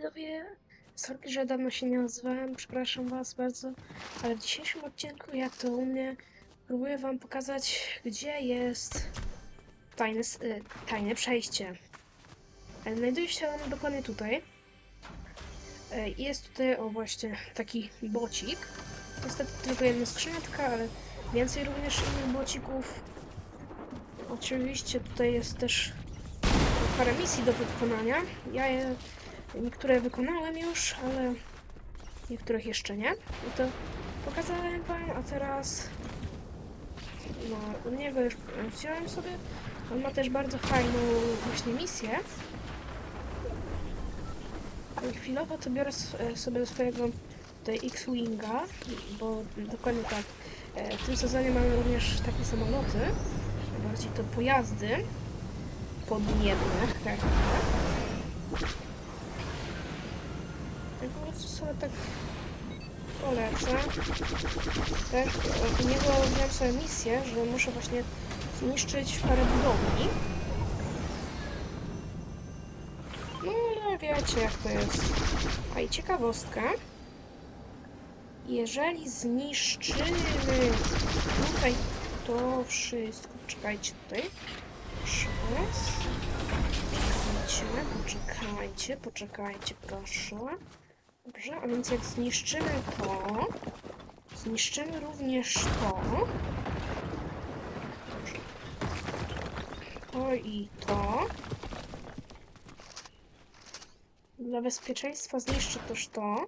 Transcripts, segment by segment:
widzowie, sorry, że dawno się nie nazwałem, przepraszam was bardzo, ale w dzisiejszym odcinku, jak to u mnie, próbuję wam pokazać, gdzie jest tajne, y, tajne przejście. Znajduje się ono dokładnie tutaj. E, Jest tutaj, o właśnie, taki bocik. Niestety tylko jedna skrzyneczka, ale więcej również innych bocików. Oczywiście tutaj jest też parę misji do wykonania. Ja je niektóre wykonałem już, ale niektórych jeszcze nie. I to pokazałem wam, a teraz no, u niego już wziąłem sobie. On ma też bardzo fajną właśnie misję. Ale chwilowo to biorę e, sobie swojego tutaj X-Winga, bo dokładnie tak. e, W tym sezonie mamy również takie samoloty, bardziej to pojazdy podniebne. Tak. Sobie tak polecę. Też e, u niego miałem sobie misję, że muszę właśnie zniszczyć parę budowli. No ale wiecie jak to jest. A i ciekawostka. Jeżeli zniszczymy tutaj to wszystko, czekajcie tutaj. Was. Poczekajcie, poczekajcie, poczekajcie, proszę. Dobrze, a więc jak zniszczymy to, zniszczymy również to. To i to. Dla bezpieczeństwa zniszczę też to.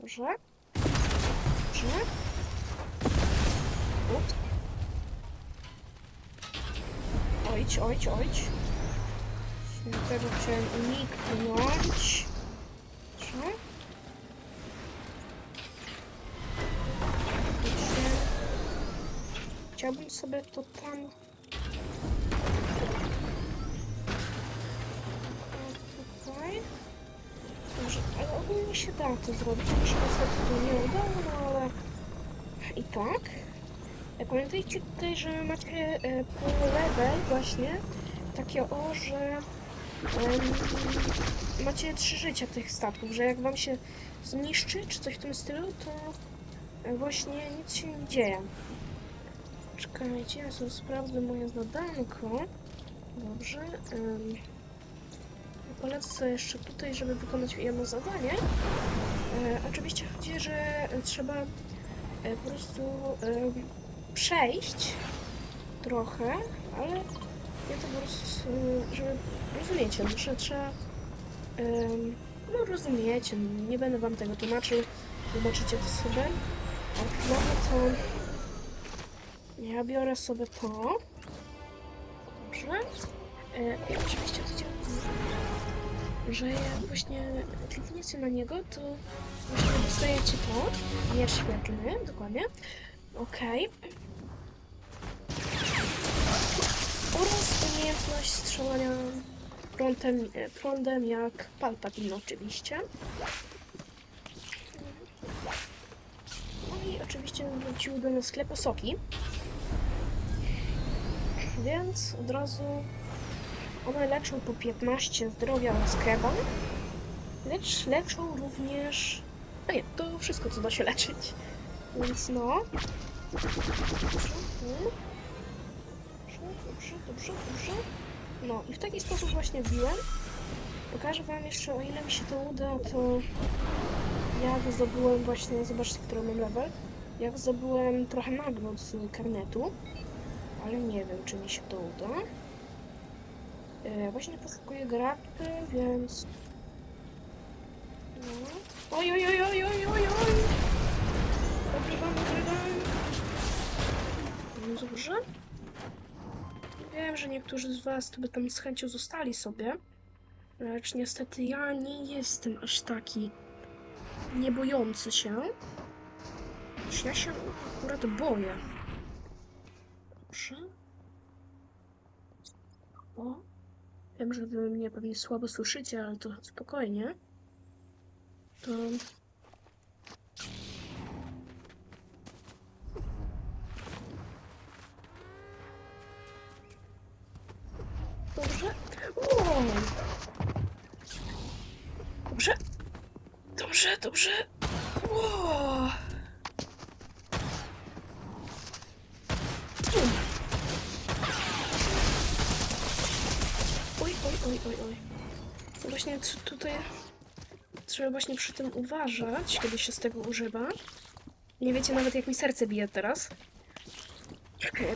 Dobrze. Dobrze. Ut. Ojć, ojć, ojć. Tego chciałem uniknąć. Dobrze. Chciałbym sobie to tam... O, Tutaj. Dobrze, ale ogólnie się da to zrobić. Mi się niestety to nie udało, no ale... I tak. E, Pamiętajcie tutaj, że macie e, po level właśnie takie o, że macie trzy życia tych statków, że jak wam się zniszczy, czy coś w tym stylu, to właśnie nic się nie dzieje. Czekajcie, ja sobie sprawdzę moje zadanko. Dobrze. Um, polecę sobie jeszcze tutaj, żeby wykonać jedno zadanie. E, oczywiście chodzi, że trzeba e, po prostu przejść trochę, ale ja to po prostu, y, żeby rozumiecie, no, że trzeba, em, no rozumiecie, nie będę wam tego tłumaczył, zobaczycie to sobie, a chwilowo to. Ja biorę sobie to, dobrze, e, i oczywiście widzicie, że jak właśnie klikniecie na niego, to właśnie dostajecie to, miecz świetlny, dokładnie, okej, oraz umiejętność strzelania prądem, e, prądem jak Palpatine oczywiście. No i oczywiście wróciły do nas skleposoki. Więc od razu one leczą po 15 zdrowia oraz krewa. Lecz leczą również... No nie, to wszystko co da się leczyć. Więc no... Tu. Dobrze, dobrze, dobrze. No i w taki sposób właśnie wbiłem. Pokażę wam jeszcze, o ile mi się to uda, to jak zdobyłem właśnie, zobaczcie, który mam level. Jak zdobyłem trochę nagród z karnetu, ale nie wiem, czy mi się to uda. E, właśnie poszukuję graczy, więc... No. Oj, oj, oj, oj, oj, oj, oj! Dobrze, dobrze, dobrze. Dobrze. Wiem, że niektórzy z Was by tam z chęcią zostali sobie, lecz niestety ja nie jestem aż taki niebojący się. Ja się akurat boję. Dobrze. O. Wiem, że Wy mnie pewnie słabo słyszycie, ale to spokojnie. To... Dobrze. Wow. Dobrze. Dobrze, dobrze. Wow. Oj, oj, oj, oj, oj. Właśnie tutaj trzeba właśnie przy tym uważać, kiedy się z tego używa. Nie wiecie nawet jak mi serce bije teraz.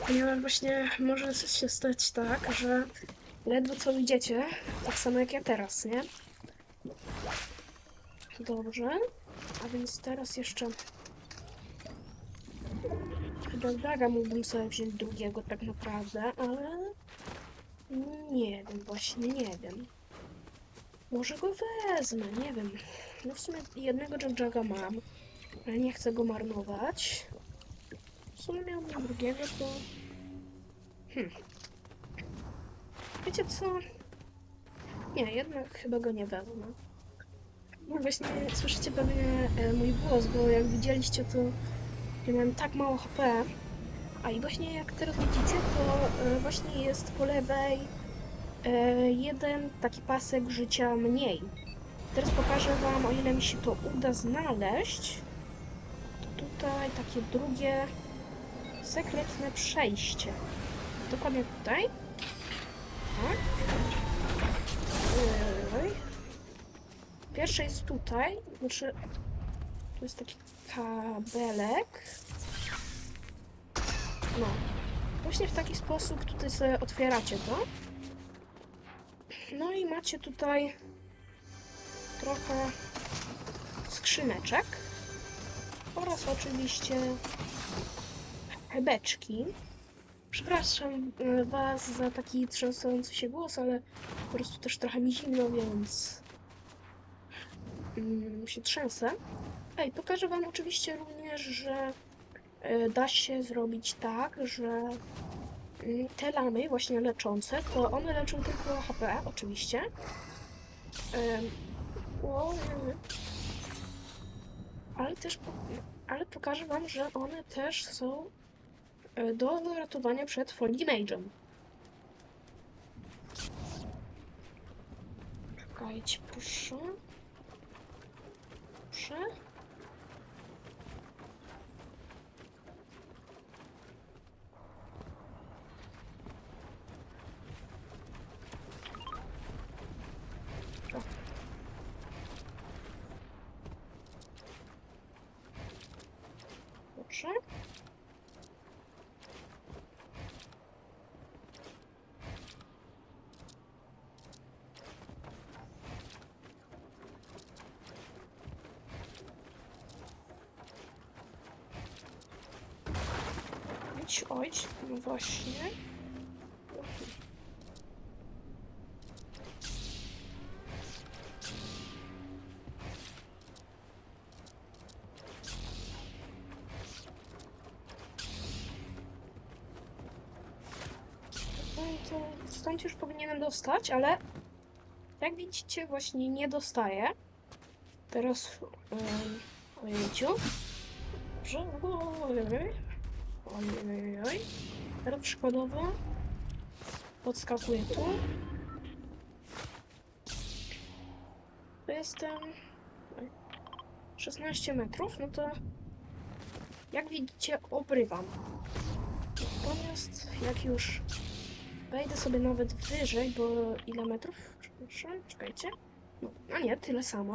Ponieważ właśnie może się stać tak, że ledwo co widzicie, tak samo jak ja teraz, nie? Dobrze. A więc teraz jeszcze... Chyba Daga mógłbym sobie wziąć drugiego tak naprawdę, ale... Nie wiem, właśnie nie wiem. Może go wezmę, nie wiem. No w sumie jednego Jack Jacka mam, ale nie chcę go marnować. W sumie miałbym drugiego, to... Hmm. Wiecie co? Nie, jednak chyba go nie wezmę. No właśnie, słyszycie pewnie e, mój głos, bo jak widzieliście, to ja miałem tak mało HP. A i właśnie jak teraz widzicie, to e, właśnie jest po lewej e, jeden taki pasek życia mniej. Teraz pokażę wam, o ile mi się to uda znaleźć. To tutaj takie drugie sekretne przejście. Dokładnie tutaj. Pierwsze jest tutaj, znaczy tu jest taki kabelek. No. Właśnie w taki sposób tutaj sobie otwieracie to. No i macie tutaj trochę skrzyneczek oraz oczywiście beczki. Przepraszam e, Was za taki trzęsący się głos, ale po prostu też trochę mi zimno, więc mm, się trzęsę. Ej, pokażę Wam oczywiście również, że e, da się zrobić tak, że mm, te lamy właśnie leczące, to one leczą tylko HP, oczywiście. Ale też, ale pokażę Wam, że one też są do ratowania przed Falling Damage'em. Czekajcie, proszę. Proszę. O. Dobrze. Oj, oj, no właśnie. No stąd już powinienem dostać, ale jak widzicie właśnie nie dostaję. Teraz um, ojejciu. Ojej. Ojej. Teraz przykładowo podskakuję tu. To jestem oj, 16 metrów, no to jak widzicie obrywam. Natomiast jak już wejdę sobie nawet wyżej, bo ile metrów? Przepraszam, czekajcie. No, a nie, tyle samo.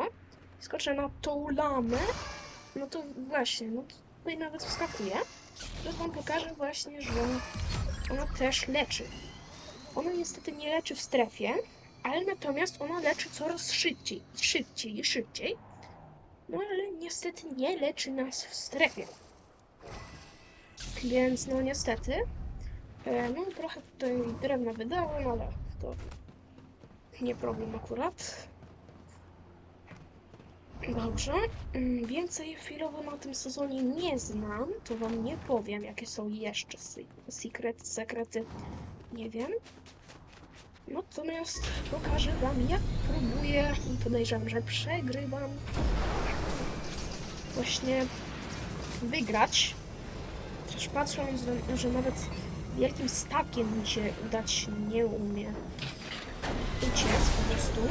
Skoczę na tą lamę, no to właśnie, no to tutaj nawet wskakuję. Teraz wam pokażę właśnie, że ona też leczy. Ona niestety nie leczy w strefie, ale natomiast ona leczy coraz szybciej, szybciej i szybciej. No ale niestety nie leczy nas w strefie. Więc no niestety. E, no trochę tutaj drewna wydałem, ale to nie problem akurat. Dobrze. Mm, Więcej chwilowo na tym sezonie nie znam, to wam nie powiem, jakie są jeszcze se- sekrety. Nie wiem. Natomiast pokażę wam, jak próbuję podejrzewam, że przegrywam. Właśnie wygrać. Chociaż patrząc, że- nawet wielkim statkiem mi się udać nie umie. uciec po prostu.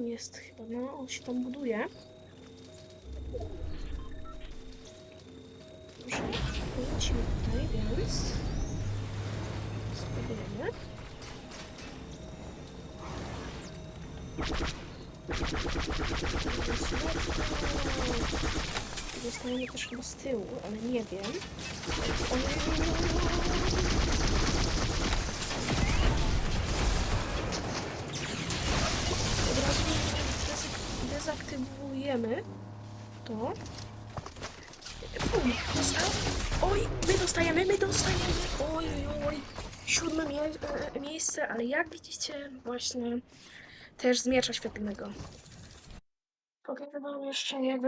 Tam jest chyba, no, on się tam buduje. Dobrze, lecimy tutaj, więc spróbujemy. Zostaniemy też chyba z tyłu, ale nie wiem. Od dezaktywujemy to. Oj, dostał. Oj, my dostajemy, my dostajemy. Oj, oj. Siódme mie e, miejsce, ale jak widzicie, właśnie też z miecza świetlnego. Pokażę wam jeszcze jak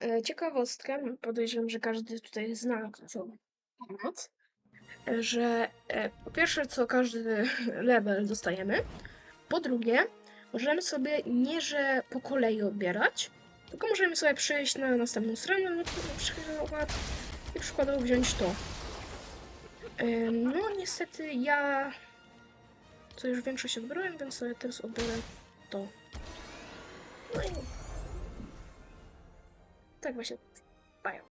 e, ciekawostkę. Podejrzewam, że każdy tutaj zna kluczowy temat. E, Że e, po pierwsze, co każdy level dostajemy. Po drugie, możemy sobie nie, że po kolei odbierać, tylko możemy sobie przejść na następną stronę na przykład i przykładowo wziąć to. No niestety ja to już większość odbrałem, więc sobie teraz odbiorę to. No i tak właśnie. Bye.